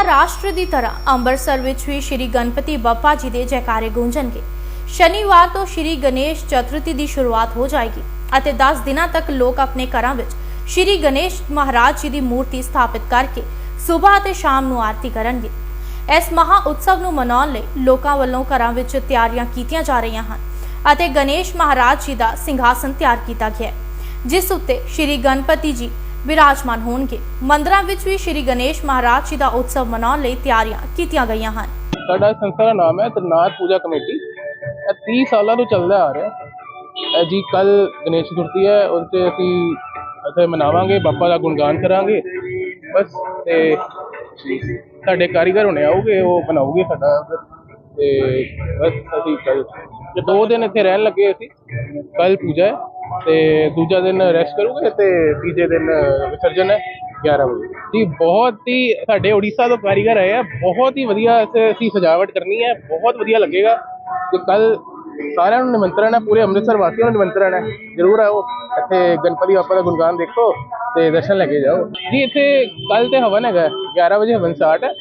ਮਹਾਰਾਸ਼ਟਰ ਦੀ ਤਰ੍ਹਾਂ ਅੰਮ੍ਰਿਤਸਰ ਵਿੱਚ ਵੀ ਸ਼੍ਰੀ ਗਣਪਤੀ ਬੱਪਾ ਜੀ ਦੇ ਜੈਕਾਰੇ ਗੂੰਜਣਗੇ। ਸ਼ਨੀਵਾਰ ਤੋਂ ਸ਼੍ਰੀ ਗਣੇਸ਼ ਚਤੁਰਥੀ ਦੀ ਸ਼ੁਰੂਆਤ ਹੋ ਜਾਏਗੀ ਅਤੇ 10 ਦਿਨਾਂ ਤੱਕ ਲੋਕ ਆਪਣੇ ਘਰਾਂ ਵਿੱਚ ਸ਼੍ਰੀ ਗਣੇਸ਼ ਮਹਾਰਾਜ ਜੀ ਦੀ ਮੂਰਤੀ ਸਥਾਪਿਤ ਕਰਕੇ ਸਵੇਰ ਅਤੇ ਸ਼ਾਮ ਨੂੰ ਆਰਤੀ ਕਰਨਗੇ। ਇਸ ਮਹਾ ਉਤਸਵ ਨੂੰ ਮਨਾਉਣ ਲਈ ਲੋਕਾਂ ਵੱਲੋਂ ਘਰਾਂ ਵਿੱਚ ਤਿਆਰੀਆਂ ਕੀਤੀਆਂ ਜਾ ਰਹੀਆਂ ਹਨ ਅਤੇ ਗਣੇਸ਼ ਮਹਾਰਾਜ ਜੀ ਦਾ ਸਿੰਘਾਸਨ ਤਿਆਰ ਕੀਤਾ ਗਿਆ ਹੈ, ਜਿਸ ਉੱਤੇ ਸ਼੍ਰੀ ਗਣਪਤੀ ਜੀ ਵਿਰਾਜਮਾਨ ਹੋਣਗੇ। ਮੰਦਰਾਂ ਵਿੱਚ ਵੀ ਸ਼੍ਰੀ ਗਣੇਸ਼ ਮਹਾਰਾਜ ਜੀ ਦਾ ਉਤਸਵ ਮਨਾਉਣ ਲਈ ਤਿਆਰੀਆਂ ਕੀਤੀਆਂ ਗਈਆਂ ਹਨ। ਸਾਡਾ ਸੰਸਥਾ ਦਾ ਨਾਮ ਹੈ ਤਰਨਾਥ ਪੂਜਾ ਕਮੇਟੀ। ਇਹ 30 ਸਾਲਾਂ ਤੋਂ ਚੱਲਦਾ ਆ ਰਿਹਾ। ਜੀ ਕੱਲ ਗਣੇਸ਼ ਚਤੁਰਥੀ ਹੈ ਉਸ ਤੇ ਅਸੀਂ ਇੱਥੇ ਮਨਾਵਾਂਗੇ ਬਾਪਾ ਦਾ ਗੁਣਗਾਨ ਕਰਾਂਗੇ। ਬਸ, ਤੇ ਸਾਡੇ ਕਾਰੀਗਰ ਹੁਣੇ ਆਉਗੇ, ਉਹ ਬਣਾਉਗੇ ਸਾਡਾ ਤੇ ਬਸ ਅਸੀਂ ਕੱਲ ਦੋ ਦਿਨ ਇੱਥੇ ਰਹਿਣ ਲੱਗੇ ਅਸੀਂ ਕੱਲ ਪੂਜਾ ਹੈ। ਤੇ ਦੂਜਾ ਦਿਨ ਰੈਸਟ ਕਰੂਗੇ ਤੇ ਤੀਜੇ ਦਿਨ ਵਿਸਰਜਨ ਹੈ 11 ਵਜੇ। ਜੀ, ਬਹੁਤ ਹੀ ਸਾਡੇ ਉੜੀਸਾ ਤੋਂ ਕਾਰੀਗਰ ਆਏ ਆ, ਬਹੁਤ ਹੀ ਵਧੀਆ ਅਸੀਂ ਸਜਾਵਟ ਕਰਨੀ ਹੈ, ਬਹੁਤ ਵਧੀਆ ਲੱਗੇਗਾ। ਤੇ ਕੱਲ ਸਾਰਿਆਂ ਨੂੰ ਨਿਮੰਤਰਣ ਹੈ, ਪੂਰੇ ਅੰਮ੍ਰਿਤਸਰ ਵਾਸੀਆਂ ਨੂੰ ਨਿਮੰਤਰਣ ਹੈ। ਜਰੂਰ ਆਓ, ਇੱਥੇ ਗਣਪਤੀ ਬਾਪਾ ਦਾ ਗੁਣਗਾਨ ਦੇਖੋ ਤੇ ਦਰਸ਼ਨ ਲੈ ਕੇ ਜਾਓ। ਜੀ, ਇੱਥੇ ਕੱਲ ਤੇ ਹਵਨ ਹੈਗਾ 11 ਵਜੇ ਹਵਨ ਸਟਾਰਟ ਹੈ।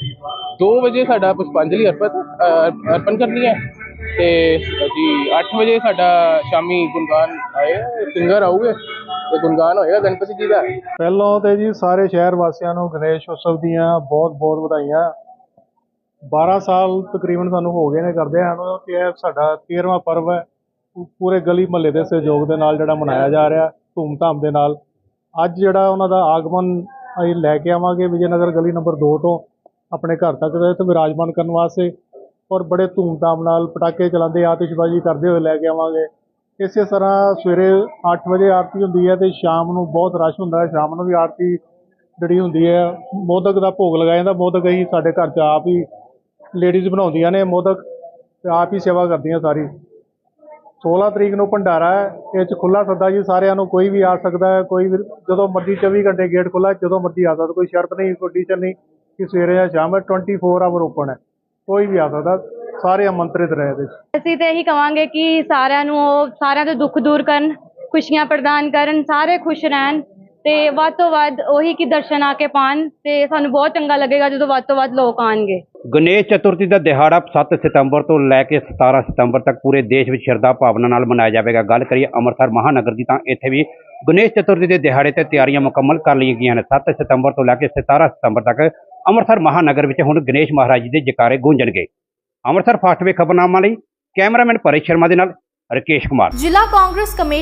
2 ਵਜੇ ਸਾਡਾ ਪੁਸ਼ਪਾਂਜਲੀ ਅਰਪਤ ਅਰਪਣ ਕਰਨੀ ਹੈ। ਤੇ ਜੀ 8 ਵਜੇ ਸਾਡਾ ਸ਼ਾਮੀ ਗੁਣਗਾਨ ਆਏਗਾ ਸਿੰਗਰ ਆਉਗੇ ਤੇ ਗੁਣਗਾਨ ਹੋਏਗਾ ਗਣਪਤੀ ਜੀ ਦਾ। ਪਹਿਲੋਂ ਤੇ ਜੀ ਸਾਰੇ ਸ਼ਹਿਰ ਵਾਸੀਆਂ ਨੂੰ ਗਣੇਸ਼ ਉਤਸਵ ਦੀਆਂ ਬਹੁਤ ਬਹੁਤ ਵਧਾਈਆਂ। 12 ਸਾਲ ਤਕਰੀਬਨ ਸਾਨੂੰ ਹੋ ਗਏ ਨੇ ਕਰਦੇ ਹਨ ਕਿ ਇਹ ਸਾਡਾ 13ਵਾਂ ਪਰਵ ਹੈ। ਪੂਰੇ ਗਲੀ ਮਹੱਲੇ ਦੇ ਸਹਿਯੋਗ ਦੇ ਨਾਲ ਜਿਹੜਾ ਮਨਾਇਆ ਜਾ ਰਿਹਾ, ਧੂਮਧਾਮ ਦੇ ਨਾਲ। ਅੱਜ ਜਿਹੜਾ ਉਹਨਾਂ ਦਾ ਆਗਮਨ ਅਸੀਂ ਲੈ ਕੇ ਆਵਾਂਗੇ ਵਿਜੇਨਗਰ ਗਲੀ ਨੰਬਰ 2 ਤੋਂ ਆਪਣੇ ਘਰ ਤੱਕ ਦੇ ਤੇ ਵਿਰਾਜਮਾਨ ਕਰਨ ਵਾਸਤੇ। ਔਰ ਬੜੇ ਧੂਮਧਾਮ ਨਾਲ ਪਟਾਕੇ ਚਲਾਉਂਦੇ ਆਤਿਸ਼ਬਾਜ਼ੀ ਕਰਦੇ ਹੋਏ ਲੈ ਕੇ ਆਵਾਂਗੇ। ਇਸੇ ਤਰ੍ਹਾਂ ਸਵੇਰੇ 8 ਵਜੇ ਆਰਤੀ ਹੁੰਦੀ ਹੈ ਤੇ ਸ਼ਾਮ ਨੂੰ ਬਹੁਤ ਰਸ਼ ਹੁੰਦਾ ਹੈ। ਸ਼ਾਮ ਨੂੰ ਵੀ ਆਰਤੀ ਜਿਹੜੀ ਹੁੰਦੀ ਹੈ, ਮੋਦਕ ਦਾ ਭੋਗ ਲਗਾਇਆ ਜਾਂਦਾ। ਮੋਦਕ ਅਸੀਂ ਸਾਡੇ ਘਰ 'ਚ ਆਪ ਹੀ ਲੇਡੀਜ਼ ਬਣਾਉਂਦੀਆਂ ਨੇ। ਮੋਦਕ ਤੇ ਆਪ ਹੀ ਸੇਵਾ ਕਰਦੀਆਂ ਸਾਰੀ। 16 ਤਰੀਕ ਨੂੰ ਭੰਡਾਰਾ ਹੈ। ਇਹ 'ਚ ਖੁੱਲਾ ਸੱਦਾ ਜੀ, ਸਾਰਿਆਂ ਨੂੰ ਕੋਈ ਵੀ ਆ ਸਕਦਾ ਹੈ, ਕੋਈ ਵੀ ਜਦੋਂ ਮਰਜ਼ੀ 24 ਘੰਟੇ ਗੇਟ ਖੁੱਲਾ ਜਦੋਂ ਮਰਜ਼ੀ ਆ ਸਕਦਾ, ਕੋਈ ਸ਼ਰਤ ਨਹੀਂ ਕੰਡੀਸ਼ਨ ਨਹੀਂ ਕਿ ਸਵੇਰੇ ਜਾਂ ਸ਼ਾਮ ਹੈ। 24 ਆਵਰ ਓਪਨ ਹੈ। ਕੋਈ ਵੀ ਆ ਸਕਦਾ ਸਾਰੇ ਆਮੰਤਰਿਤ ਰਹੇ 'ਚ। ਅਸੀਂ ਤੇ ਇਹੀ ਕਵਾਂਗੇ ਕਿ ਸਾਰਿਆਂ ਨੂੰ ਉਹ ਸਾਰਿਆਂ ਦੇ ਦੁੱਖ ਦੂਰ ਕਰਨ ਖੁਸ਼ੀਆਂ ਪ੍ਰਦਾਨ ਕਰਨ ਸਾਰੇ ਖੁਸ਼ ਰਹਿਣ ਤੇ ਵੱਧ ਤੋਂ ਵੱਧ ਉਹੀ ਕਿ ਦਰਸ਼ਨ ਆ ਕੇ ਪਾਣ ਤੇ ਸਾਨੂੰ ਬਹੁਤ ਚੰਗਾ ਲੱਗੇਗਾ ਜਦੋਂ ਵੱਧ ਤੋਂ ਵੱਧ ਲੋਕ ਆਣਗੇ। ਗਣੇਸ਼ ਚਤੁਰਥੀ ਦਾ ਦਿਹਾੜਾ 7 ਸਤੰਬਰ ਤੋਂ ਲੈ ਕੇ 17 ਸਤੰਬਰ ਤੱਕ ਪੂਰੇ ਦੇਸ਼ ਵਿੱਚ ਸ਼ਰਧਾ ਭਾਵਨਾ ਨਾਲ ਮਨਾਇਆ ਜਾਵੇਗਾ। ਗੱਲ ਕਰੀਏ ਅੰਮ੍ਰਿਤਸਰ ਮਹਾਨਗਰ ਦੀ ਤਾਂ ਇੱਥੇ ਵੀ ਗਣੇਸ਼ ਚਤੁਰਥੀ ਦੇ ਦਿਹਾੜੇ ਤੇ ਤਿਆਰੀਆਂ ਮੁਕੰਮਲ ਕਰ ਲਈਆਂ ਗਈਆਂ ਨੇ। 7 ਸਤੰਬਰ ਤੋਂ ਲੈ ਕੇ 17 ਸਤੰਬਰ ਤੱਕ ਅੰਮ੍ਰਿਤਸਰ ਮਹਾਨਗਰ ਵਿੱਚ ਹੁਣ ਗਣੇਸ਼ ਮਹਾਰਾਜ ਜੀ ਦੇ ਜਕਾਰੇ ਗੂੰਜਣਗੇ। ਅੰਮ੍ਰਿਤਸਰ ਫਾਸਟ ਖਬਰਨਾਮਾ ਲਈ ਕੈਮਰਾਮੈਨ ਪਰੇਸ਼ ਸ਼ਰਮਾ ਦੇ ਨਾਲ ਰਕੇਸ਼ ਕੁਮਾਰ। ਜ਼ਿਲ੍ਹਾ ਕਾਂਗਰਸ ਕਮੇਟੀ